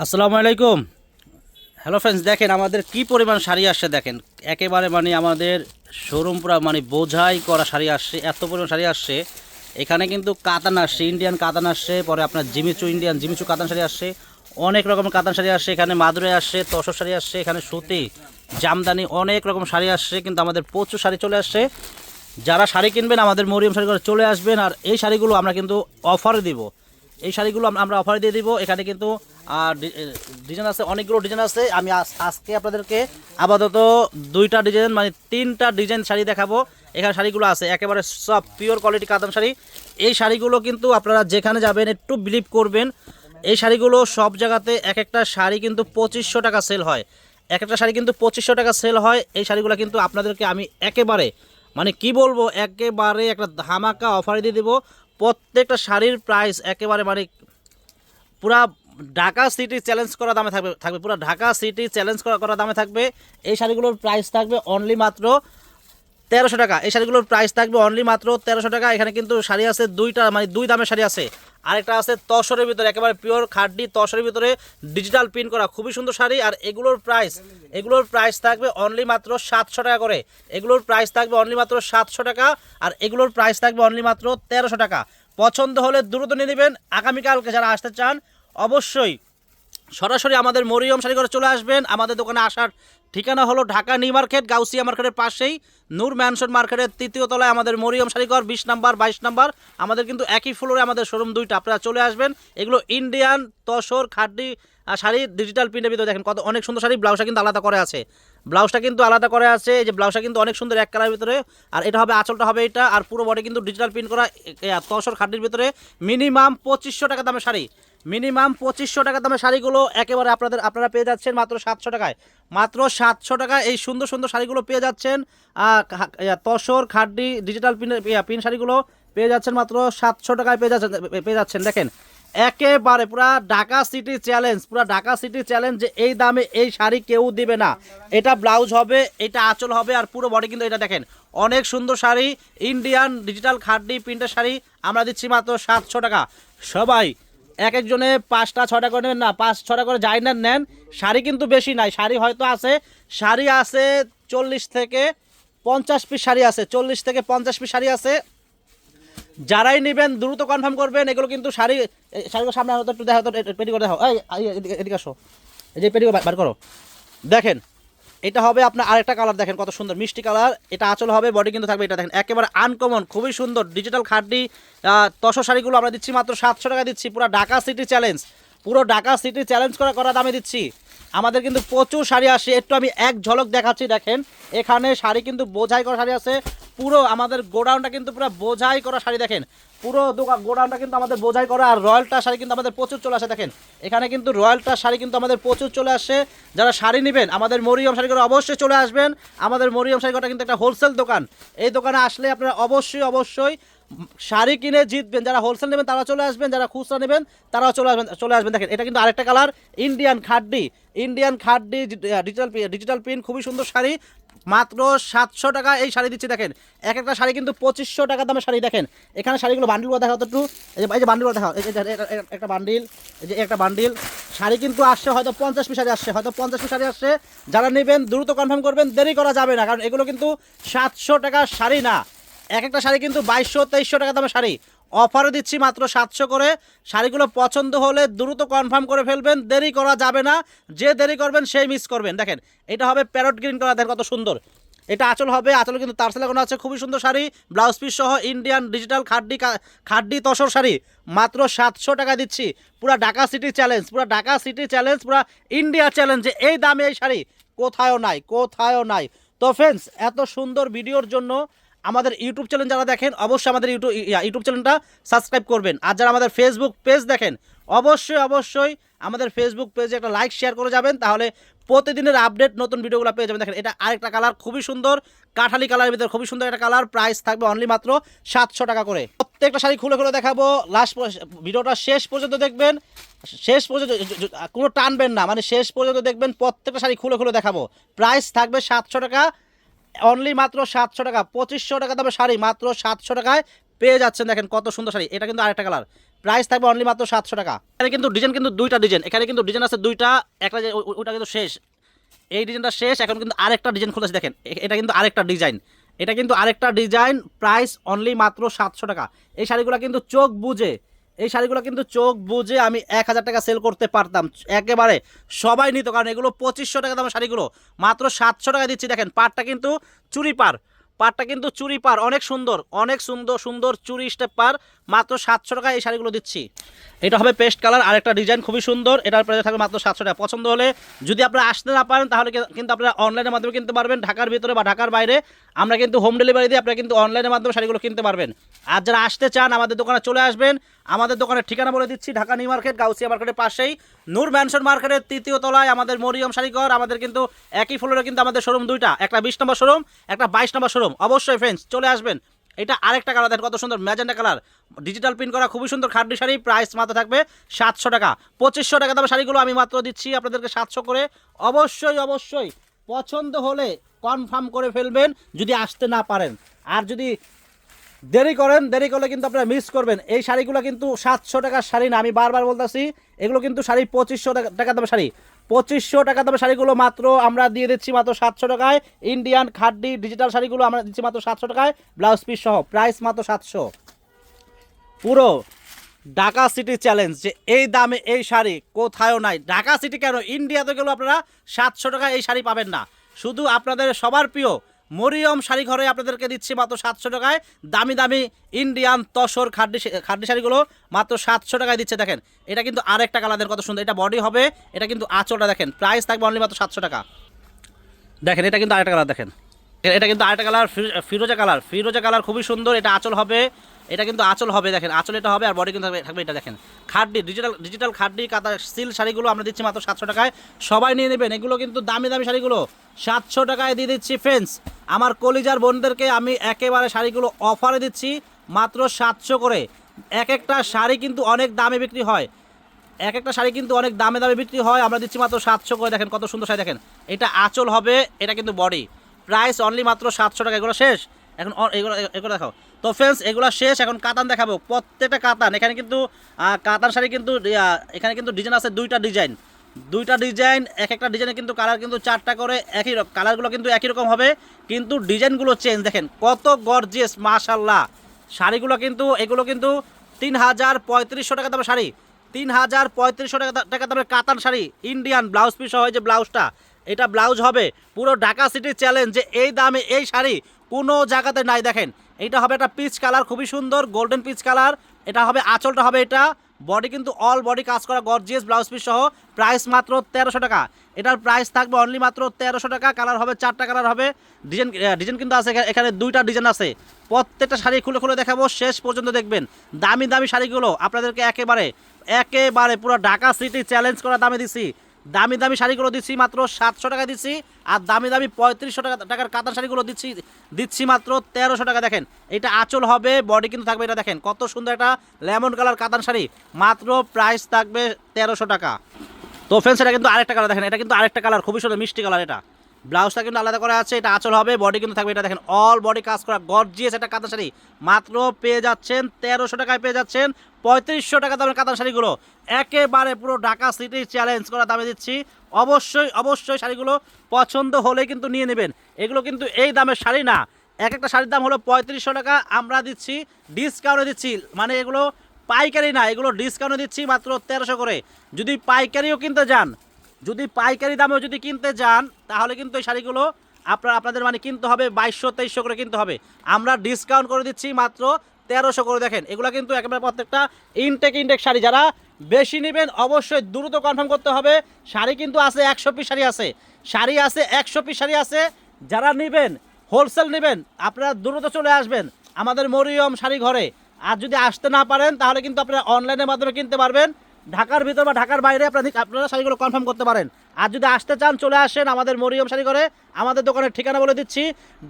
আসসালামু আলাইকুম। Hello friends দেখেন আমাদের কি পরিমাণ শাড়ি আসছে দেখেন। একেবারে মানে আমাদের শোরুম পুরা মানে বোঝাই করা শাড়ি আসছে, এত পরিমাণ শাড়ি আসছে। এখানে কিন্তু কাতান আসছে ইন্ডিয়ান কাতান আসছে, পরে আপনার জিমিচু ইন্ডিয়ান জিমিচু কাতান শাড়ি আসছে। অনেক রকমের কাতান শাড়ি আসছে, এখানে মাদুরে আসছে তসর শাড়ি আসছে, এখানে সুতি, জামদানি অনেক রকম শাড়ি আসছে, কিন্তু আমাদের প্রচুর শাড়ি চলে আসছে। যারা শাড়ি কিনবেন, আমাদের মরিয়ম শাড়ি করে চলে আসবেন, আর এই শাড়িগুলো আমরা কিন্তু অফারে দিব। এই শাড়িগুলো আমরা অফারে দিয়ে দিব। এখানে কিন্তু ডিজাইন আছে, অনেকগুলো ডিজাইন আছে। আমি আজকে আপনাদেরকে আপাতত দুইটা ডিজাইন মানে তিনটা ডিজাইন শাড়ি দেখাবো। এখানে শাড়িগুলো আছে, একেবারে সব পিওর কোয়ালিটি কাতান শাড়ি। এই শাড়িগুলো কিন্তু আপনারা যেখানে যাবেন, একটু বিলিভ করবেন। এই শাড়িগুলো সব জায়গাতে এক একটা শাড়ি কিন্তু পঁচিশশো টাকা সেল হয়। এক একটা শাড়ি কিন্তু পঁচিশশো টাকা সেল হয়। এই শাড়িগুলো কিন্তু আপনাদেরকে আমি একেবারে মানে কি বলব, একেবারে একটা ধামাকা অফারে দিয়ে দেবো। প্রত্যেকটা শাড়ির প্রাইস একেবারে মানে পুরা ঢাকা সিটি চ্যালেঞ্জ করা দামে থাকবে থাকবে। পুরো ঢাকা সিটি চ্যালেঞ্জ করা করা দামে থাকবে। এই শাড়িগুলোর প্রাইস থাকবে অনলি মাত্র তেরোশো টাকা। এই শাড়িগুলোর প্রাইস থাকবে অনলি মাত্র তেরোশো টাকা। এখানে কিন্তু শাড়ি আছে, দুইটা মানে দুই দামের শাড়ি আছে। আরেকটা আছে তসরের ভিতরে, একেবারে পিওর খাড্ডি তসরের ভিতরে ডিজিটাল প্রিন্ট করা, খুবই সুন্দর শাড়ি। আর এগুলোর প্রাইস এগুলোর প্রাইস থাকবে অনলি মাত্র সাতশো টাকা করে। এগুলোর প্রাইস থাকবে অনলি মাত্র সাতশো টাকা, আর এগুলোর প্রাইস থাকবে অনলি মাত্র তেরোশো টাকা। পছন্দ হলে দ্রুত নিয়ে নেবেন। আগামীকালকে যারা আসতে চান, অবশ্যই সরাসরি আমাদের মরিয়ম শাড়ি করে চলে আসবেন। আমাদের দোকানে আসার ঠিকানা হলো ঢাকা নিউ মার্কেট, গাউসিয়া মার্কেটের পাশেই। নূর ম্যানশন মার্কেটের তৃতীয় তলায় আমাদের মরিয়ম শাড়িঘর, বিশ নাম্বার, বাইশ নাম্বার। আমাদের কিন্তু একই ফ্লোরে আমাদের শোরুম দুইটা। আপনারা চলে আসবেন। এগুলো ইন্ডিয়ান তসর খাড্ডি শাড়ি ডিজিটাল প্রিন্টের ভিতরে দেখেন কত অনেক সুন্দর শাড়ি। ব্লাউজটা কিন্তু আলাদা করে আছে। ব্লাউজটা কিন্তু আলাদা করে আছে। এই যে ব্লাউজটা কিন্তু অনেক সুন্দর এক কালারের ভিতরে। আর এটা হবে, আঁচলটা হবে এটা। আর পুরো বডি কিন্তু ডিজিটাল প্রিন্ট করা তসর খাড্ডির ভিতরে। মিনিমাম পঁচিশশো টাকা দামের শাড়ি। মিনিমাম পঁচিশশো টাকা দামের শাড়িগুলো একেবারে আপনাদের, আপনারা পেয়ে যাচ্ছেন মাত্র সাতশো টাকায়। মাত্র সাতশো টাকায় এই সুন্দর সুন্দর শাড়িগুলো পেয়ে যাচ্ছেন tussar, khaddi digital print print শাড়িগুলো পেয়ে যাচ্ছেন মাত্র সাতশো টাকায় পেয়ে যাচ্ছেন পেয়ে যাচ্ছেন। দেখেন, একেবারে পুরা ঢাকা সিটি চ্যালেঞ্জ পুরা ঢাকা সিটি চ্যালেঞ্জ যে এই দামে এই শাড়ি কেউ দিবে না। এটা ব্লাউজ হবে, এটা আঁচল হবে আর পুরো বডি কিন্তু এটা দেখেন, অনেক সুন্দর শাড়ি ইন্ডিয়ান ডিজিটাল খাড্ডি প্রিন্টের শাড়ি, আমরা দিচ্ছি মাত্র সাতশো টাকা। সবাই এক একজনে পাঁচটা ছটা করে নেবেন না পাঁচ ছটা করে যাই না নেন শাড়ি কিন্তু বেশি নাই শাড়ি হয়তো আছে শাড়ি আছে চল্লিশ থেকে পঞ্চাশ পিস শাড়ি আছে চল্লিশ থেকে পঞ্চাশ পিস শাড়ি আছে যারাই নেবেন দ্রুত কনফার্ম করবেন এগুলো কিন্তু শাড়ি শাড়িগুলো সামনে হয়তো একটু দেখা পেটি করে দেখাও এই এদিকে আসো এই যে পেটি বার করো দেখেন এটা হবে আপনার আরেকটা কালার দেখেন কত সুন্দর, মিষ্টি কালার এটা আঁচল হবে বডি কিন্তু থাকবে এটা দেখেন। একেবারে আনকমন খুবই সুন্দর ডিজিটাল খাড্ডি তসর শাড়িগুলো আমরা দিচ্ছি মাত্র সাতশো টাকা দিচ্ছি, পুরো ঢাকা সিটি চ্যালেঞ্জ পুরো ঢাকা সিটি চ্যালেঞ্জ করা করা দামে দিচ্ছি। আমাদের কিন্তু প্রচুর শাড়ি আসে, একটু আমি এক ঝলক দেখাচ্ছি, দেখেন। এখানে শাড়ি কিন্তু বোঝাই করা শাড়ি আছে পুরো আমাদের গোডাউনটা কিন্তু পুরো বোঝাই করা শাড়ি দেখেন। পুরো দোকান গোডাউনটা কিন্তু আমাদের বোঝাই করা আর রয়্যালটা শাড়ি কিন্তু আমাদের প্রচুর চলে আসে দেখেন। এখানে কিন্তু রয়্যালটা শাড়ি কিন্তু আমাদের প্রচুর চলে আসে। যারা শাড়ি নেবেন, আমাদের মরিয়ম শাড়ি করে অবশ্যই চলে আসবেন। আমাদের মরিয়ম শাড়ি ঘরটা কিন্তু একটা হোলসেল দোকান। এই দোকানে আসলে আপনারা অবশ্যই অবশ্যই শাড়ি কিনে জিতবেন। যারা হোলসেল নেবেন, তারা চলে আসবেন। যারা খুচরা নেবেন, তারাও চলে আসবেন চলে আসবেন। দেখেন, এটা কিন্তু আরেকটা colour Indian khaddi. Indian khaddi, digital digital print খুবই সুন্দর শাড়ি। মাত্র সাতশো টাকা এই শাড়ি দিচ্ছি, দেখেন। এক একটা শাড়ি কিন্তু পঁচিশশো টাকা দামের শাড়ি, দেখেন। এখানে শাড়িগুলো বান্ডিলগুলো দেখাও তো একটু। এই যে বান্ডিলগুলো এটা- একটা বান্ডিল এই যে, একটা বান্ডিল শাড়ি কিন্তু আসছে হয়তো পঞ্চাশ পিস শাড়ি আসছে, হয়তো পঞ্চাশ পিস শাড়ি আসছে। যারা নেবেন, দ্রুত কনফার্ম করবেন, দেরি করা যাবে না, কারণ এগুলো কিন্তু সাতশো টাকা শাড়ি না। এক একটা শাড়ি কিন্তু বাইশশো, তেইশশো টাকা দামের শাড়ি। অফারে দিচ্ছি মাত্র সাতশো করে। শাড়িগুলো পছন্দ হলে দ্রুত কনফার্ম করে ফেলবেন, দেরি করা যাবে না। যে দেরি করবেন সেই মিস করবেন। দেখেন, এটা হবে প্যারট গ্রিন কালার, দেখেন কত সুন্দর। এটা আঁচল হবে, আঁচল কিন্তু তারসে লাগানো আছে, খুবই সুন্দর শাড়ি। ব্লাউজ পিস সহ ইন্ডিয়ান ডিজিটাল খাড্ডি খাড্ডি তসর শাড়ি। মাত্র সাতশো টাকা দিচ্ছি। পুরা ঢাকা সিটি চ্যালেঞ্জ, পুরা ঢাকা সিটি চ্যালেঞ্জ, পুরা ইন্ডিয়া চ্যালেঞ্জ এই দামে এই শাড়ি। কোথায়ও নাই কোথায়ও নাই। তো ফ্রেন্ডস এত সুন্দর ভিডিওর জন্য আমাদের ইউটিউব চ্যানেল যারা দেখেন, অবশ্যই আমাদের ইউটিউব ইউটিউব চ্যানেলটা সাবস্ক্রাইব করবেন। আর যারা আমাদের ফেসবুক পেজ দেখেন, অবশ্যই অবশ্যই আমাদের ফেসবুক পেজে একটা লাইক শেয়ার করে যাবেন, তাহলে প্রতিদিনের আপডেট নতুন ভিডিওগুলো পেয়ে যাবেন। দেখেন, এটা আরেকটা কালার খুবই সুন্দর, কাঠালি কালারের ভিতরে খুবই সুন্দর একটা কালার প্রাইস থাকবে অনলি মাত্র সাতশো টাকা করে। প্রত্যেকটা শাড়ি খুলে খুলে দেখাবো লাস্ট ভিডিওটা শেষ পর্যন্ত দেখবেন, শেষ পর্যন্ত কোনো টানবেন না মানে শেষ পর্যন্ত দেখবেন, প্রত্যেকটা শাড়ি খুলে খুলে দেখাবো। প্রাইস থাকবে সাতশো টাকা অনলি মাত্র সাতশো টাকা, পঁচিশশো টাকা দামে শাড়ি, মাত্র সাতশো টাকায় পেয়ে যাচ্ছেন দেখেন কত সুন্দর শাড়ি। এটা কিন্তু আরেকটা কালার প্রাইস থাকবে অনলি মাত্র সাতশো টাকা। এখানে কিন্তু ডিজাইন কিন্তু দুইটা ডিজাইন এখানে কিন্তু ডিজাইন আছে দুইটা, একটা ওটা কিন্তু শেষ। এই ডিজাইনটা শেষ, এখন কিন্তু আরেকটা ডিজাইন খুলেছে, দেখেন। এটা কিন্তু আরেকটা ডিজাইন এটা কিন্তু আরেকটা ডিজাইন প্রাইস অনলি মাত্র সাতশো টাকা। এই শাড়িগুলো কিন্তু চোখ বুঝে এই শাড়িগুলো কিন্তু চোখ বুঝে আমি এক হাজার টাকা সেল করতে পারতাম। একেবারে সবাই নিত, কারণ এগুলো পঁচিশশো টাকা দামের শাড়িগুলো। মাত্র সাতশো টাকা দিচ্ছি, দেখেন, পাটটা কিন্তু চুরি পার। পাটটা কিন্তু চুরি পার, অনেক সুন্দর অনেক সুন্দর সুন্দর চুরি স্টেপ পার। মাত্র সাতশো টাকা এই শাড়িগুলো দিচ্ছি। এটা হবে পেস্ট কালার আর একটা ডিজাইন খুবই সুন্দর। এটার প্রাইস থাকবে মাত্র সাতশো টাকা। পছন্দ হলে যদি আপনারা আসতে না পারেন, তাহলে কিন্তু আপনারা অনলাইনের মাধ্যমে কিনতে পারবেন। ঢাকার ভিতরে বা ঢাকার বাইরে আমরা কিন্তু হোম ডেলিভারি দিয়ে আপনারা কিন্তু অনলাইনের মাধ্যমে শাড়িগুলো কিনতে পারবেন। আর যারা আসতে চান, আমাদের দোকানে চলে আসবেন। আমাদের দোকানের ঠিকানা বলে দিচ্ছি, ঢাকা নিউ মার্কেট, গাউসিয়া মার্কেটের পাশেই। নূর ম্যানশন মার্কেটের তৃতীয় তলায় আমাদের মরিয়ম শাড়িঘর। আমাদের কিন্তু একই ফ্লোরে কিন্তু আমাদের শোরুম দুইটা। একটা বিশ নম্বর শোরুম একটা বাইশ নম্বর শোরুম অবশ্যই ফ্রেন্ডস চলে আসবেন। এটা আরেকটা কালার দেখেন কত সুন্দর ম্যাজেন্টা কালার। ডিজিটাল প্রিন্ট করা খুবই সুন্দর খাড্ডি শাড়ি প্রাইস মাত্র থাকবে সাতশো টাকা। পঁচিশশো টাকা দামের শাড়িগুলো আমি মাত্র দিচ্ছি আপনাদেরকে সাতশো করে। অবশ্যই অবশ্যই পছন্দ হলে কনফার্ম করে ফেলবেন, যদি আসতে না পারেন। আর যদি দেরি করেন, দেরি করলে কিন্তু আপনারা মিস করবেন। এই শাড়িগুলো কিন্তু সাতশো টাকার শাড়ি না, আমি বারবার বলতেছি, এগুলো কিন্তু শাড়ি পঁচিশশো টাকা দামের শাড়ি। পঁচিশশো টাকা দামের শাড়িগুলো মাত্র আমরা দিয়ে দিচ্ছি মাত্র সাতশো টাকায়। ইন্ডিয়ান খাড্ডি ডিজিটাল শাড়িগুলো আমরা দিচ্ছি মাত্র সাতশো টাকায়। ব্লাউজ পিস সহ প্রাইস মাত্র সাতশো। পুরো ঢাকা সিটি চ্যালেঞ্জ যে এই দামে এই শাড়ি কোথায়ও নাই। ঢাকা সিটি কেন? ইন্ডিয়াতে গেলেও আপনারা সাতশো টাকায় এই শাড়ি পাবেন না। শুধু আপনাদের সবার প্রিয় মরিয়ম শাড়ি ঘরে আপনাদেরকে দিচ্ছি মাত্র সাতশো টাকায়। দামি দামি ইন্ডিয়ান তসর খাড্ডি খাড্ডি শাড়িগুলো মাত্র সাতশো টাকায় দিচ্ছে, দেখেন। এটা কিন্তু আরেকটা কালারের কত সুন্দর, এটা বডি হবে, এটা কিন্তু আঁচলটা দেখেন। প্রাইস থাকবে অনলি মাত্র সাতশো টাকা। দেখেন, এটা কিন্তু আরেকটা কালার, দেখেন। এটা কিন্তু আরেকটা কালার ফিরোজা কালার ফিরোজা কালার খুবই সুন্দর, এটা আঁচল হবে। এটা কিন্তু আঁচল হবে, দেখেন, আঁচল এটা হবে আর বডি কিন্তু থাকবে- এটা, দেখেন। খাড্ডি ডিজিটাল ডিজিটাল খাড্ডি কাতা সিল শাড়িগুলো আমরা দিচ্ছি মাত্র সাতশো টাকায়। সবাই নিয়ে নেবেন, এগুলো কিন্তু দামি দামি শাড়িগুলো। সাতশো টাকায় দিয়ে দিচ্ছি ফ্রেন্ডস আমার কলিজার বোনদেরকে আমি একেবারে শাড়িগুলো অফারে দিচ্ছি, মাত্র সাতশো করে। এক একটা শাড়ি কিন্তু অনেক দামে বিক্রি হয়। এক একটা শাড়ি কিন্তু অনেক দামে দামে বিক্রি হয়। আমরা দিচ্ছি মাত্র সাতশো করে, দেখেন কত সুন্দর শাড়ি, দেখেন। এটা আঁচল হবে, এটা কিন্তু বডি প্রাইস অনলি মাত্র সাতশো টাকা, এগুলো শেষ? এখন এগুলো এগুলো দেখাও। তো ফ্রেন্ডস এগুলো শেষ, এখন কাতান দেখাবো। প্রত্যেকটা কাতান, এখানে কিন্তু কাতান শাড়ি কিন্তু এখানে কিন্তু ডিজাইন আছে দুইটা ডিজাইন দুইটা ডিজাইন এক একটা ডিজাইনে কিন্তু কালার কিন্তু চারটা করে একই রকম কালারগুলো কিন্তু একই রকম হবে, কিন্তু ডিজাইনগুলো চেঞ্জ দেখেন, কত গর্জিয়াস মাশাল্লাহ শাড়িগুলো কিন্তু, এগুলো কিন্তু তিন হাজার পঁয়ত্রিশশো টাকা দামের শাড়ি। তিন হাজার পঁয়ত্রিশশো টাকা টাকা দামের কাতান শাড়ি ইন্ডিয়ান ব্লাউজ পিস হয় যে ব্লাউজটা এটা ব্লাউজ হবে। পুরো ঢাকা সিটি চ্যালেঞ্জ যে এই দামে এই শাড়ি কোনো জায়গাতে নাই দেখেন। এটা হবে একটা পিচ কালার খুবই সুন্দর গোল্ডেন পিচ কালার এটা হবে, আঁচলটা হবে এটা। বডি কিন্তু অল বডি কাজ করা গর্জিয়াস ব্লাউজ পিস সহ। প্রাইস মাত্র তেরোশো টাকা। এটার প্রাইস থাকবে অনলি মাত্র তেরোশো টাকা। কালার হবে, চারটা কালার হবে। ডিজাইন ডিজাইন কিন্তু আছে এখানে- দুইটা ডিজাইন আছে। প্রত্যেকটা শাড়ি খুলে খুলে দেখাবো, শেষ পর্যন্ত দেখবেন। দামি দামি শাড়িগুলো আপনাদেরকে একেবারে একেবারে পুরো ঢাকা সিটি চ্যালেঞ্জ করা দামে দিচ্ছি দামি দামি শাড়িগুলো দিচ্ছি মাত্র সাতশো টাকা দিচ্ছি, আর দামি দামি পঁয়ত্রিশশো টাকা টাকার কাতার শাড়িগুলো দিচ্ছি দিচ্ছি মাত্র তেরোশো টাকা। দেখেন, এটা আঁচল হবে বডি কিন্তু থাকবে এটা দেখেন, কত সুন্দর একটা লেমন কালার কাতার শাড়ি, মাত্র প্রাইস থাকবে তেরোশো টাকা। তো ফ্রেন্ডস এটা কিন্তু আরেকটা কালার দেখেন, এটা কিন্তু আরেকটা কালার খুবই সুন্দর, মিষ্টি কালার এটা। ব্লাউজটা কিন্তু আলাদা করা আছে, এটা আঁচল হবে বডি কিন্তু থাকবে, এটা দেখেন অল বডি কাজ করা গর্জিয়াস একটা কাতান শাড়ি। মাত্র পেয়ে যাচ্ছেন তেরোশো টাকায় পেয়ে যাচ্ছেন পঁয়ত্রিশশো টাকা দামের কাতান শাড়িগুলো। একেবারে পুরো ঢাকা সিটি চ্যালেঞ্জ করা দামে দিচ্ছি। অবশ্যই অবশ্যই শাড়িগুলো পছন্দ হলেই কিন্তু নিয়ে নেবেন। এগুলো কিন্তু এই দামের শাড়ি না। এক একটা শাড়ির দাম হলো পঁয়ত্রিশশো টাকা, আমরা দিচ্ছি ডিসকাউন্টে দিচ্ছি মানে এগুলো পাইকারি না, এগুলো ডিসকাউন্টে দিচ্ছি মাত্র তেরোশো করে। যদি পাইকারিও কিনতে যান যদি পাইকারি দামেও যদি কিনতে যান, তাহলে কিন্তু এই শাড়িগুলো আপনার আপনাদের মানে কিনতে হবে বাইশশো, তেইশশো করে কিনতে হবে। আমরা ডিসকাউন্ট করে দিচ্ছি মাত্র তেরোশো করে। দেখেন, এগুলো কিন্তু একেবারে প্রত্যেকটা ইনটেক ইনটেক শাড়ি। যারা বেশি নেবেন, অবশ্যই দ্রুত কনফার্ম করতে হবে। শাড়ি কিন্তু আছে একশো পিস শাড়ি আছে। শাড়ি আছে একশো পিস শাড়ি আছে। যারা নেবেন হোলসেল নেবেন, আপনারা দ্রুত চলে আসবেন আমাদের মরিয়ম শাড়ি ঘরে। আর যদি আসতে না পারেন, তাহলে কিন্তু আপনারা অনলাইনের মাধ্যমে কিনতে পারবেন। ঢাকার ভিতর বা ঢাকার বাইরে আপনারা আপনারা শাড়িগুলো কনফার্ম করতে পারেন। আর যদি আসতে চান, চলে আসেন আমাদের মরিয়ম শাড়ি করে আমাদের দোকানের ঠিকানা বলে দিচ্ছি,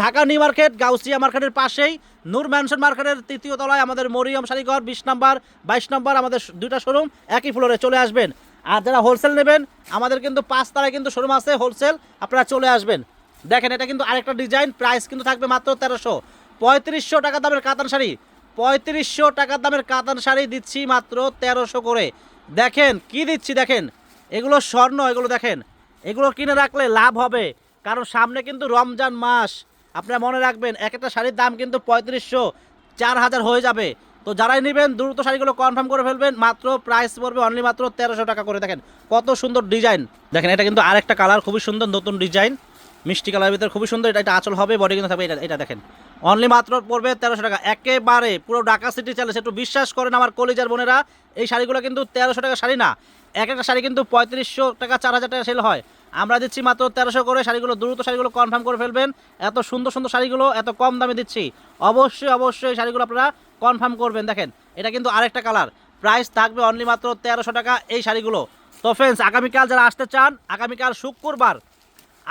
ঢাকা নিউ মার্কেট, গাউসিয়া মার্কেটের পাশেই। নূর ম্যানশন মার্কেটের তৃতীয় তলায় আমাদের মরিয়ম শাড়িঘর, বিশ নাম্বার, বাইশ নাম্বার, আমাদের দুইটা শোরুম একই ফ্লোরে চলে আসবেন। আর যারা হোলসেল নেবেন, আমাদের কিন্তু পাঁচ কিন্তু শোরুম আছে হোলসেল আপনারা চলে আসবেন। দেখেন, এটা কিন্তু আরেকটা ডিজাইন প্রাইস কিন্তু থাকবে মাত্র তেরোশো। পঁয়ত্রিশশো টাকা দামের কাতান শাড়ি, পঁয়ত্রিশশো টাকার দামের কাতান শাড়ি দিচ্ছি মাত্র তেরোশো করে। দেখেন, কি দিচ্ছি দেখেন? এগুলো স্বর্ণ, এগুলো দেখেন। এগুলো কিনে রাখলে লাভ হবে। কারণ সামনে কিন্তু রমজান মাস। আপনারা মনে রাখবেন, এক একটা শাড়ির দাম কিন্তু পঁয়ত্রিশশো, চার হাজার হয়ে যাবে। তো যারাই নেবেন, দ্রুত শাড়িগুলো কনফার্ম করে ফেলবেন। মাত্র প্রাইস পড়বে অনলি মাত্র তেরোশো টাকা করে। দেখেন, কত সুন্দর ডিজাইন দেখেন, এটা কিন্তু আরেকটা কালার খুবই সুন্দর নতুন ডিজাইন মিষ্টি কালারের ভিতরে খুবই সুন্দর, এটা আঁচল হবে বডি কিন্তু থাকবে, এটা এটা দেখেন। অনলি মাত্র পড়বে তেরোশো টাকা। একেবারে পুরো ঢাকা সিটি চ্যালেঞ্জ একটু বিশ্বাস করেন আমার কলিজার বোনেরা, এই শাড়িগুলো কিন্তু তেরোশো টাকা শাড়ি না। এক একটা শাড়ি কিন্তু পঁয়ত্রিশশো টাকা, চার হাজার টাকা সেল হয়। আমরা দিচ্ছি মাত্র তেরোশো করে, শাড়িগুলো দ্রুত শাড়িগুলো কনফার্ম করে ফেলবেন। এত সুন্দর সুন্দর শাড়িগুলো, এত কম দামে দিচ্ছি। অবশ্যই অবশ্যই এই শাড়িগুলো আপনারা কনফার্ম করবেন। দেখেন, এটা কিন্তু আরেকটা কালার প্রাইস থাকবে অনলি মাত্র তেরোশো টাকা এই শাড়িগুলো। তো ফ্রেন্ডস আগামীকাল যারা আসতে চান, আগামীকাল শুক্রবার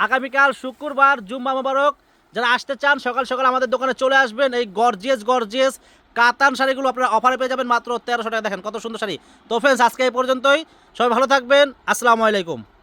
আগামীকাল শুক্রবার, জুম্মা মোবারক। যারা আসতে চান, সকাল সকাল আমাদের দোকানে চলে আসবেন। এই গর্জিয়াস গর্জিয়াস কাতান শাড়িগুলো আপনারা অফারে পেয়ে যাবেন মাত্র তেরোশো টাকা। দেখেন কত সুন্দর শাড়ি। তো ফ্রেন্ডস আজকে এই পর্যন্তই। সবাই ভালো থাকবেন। আসসালামু আলাইকুম।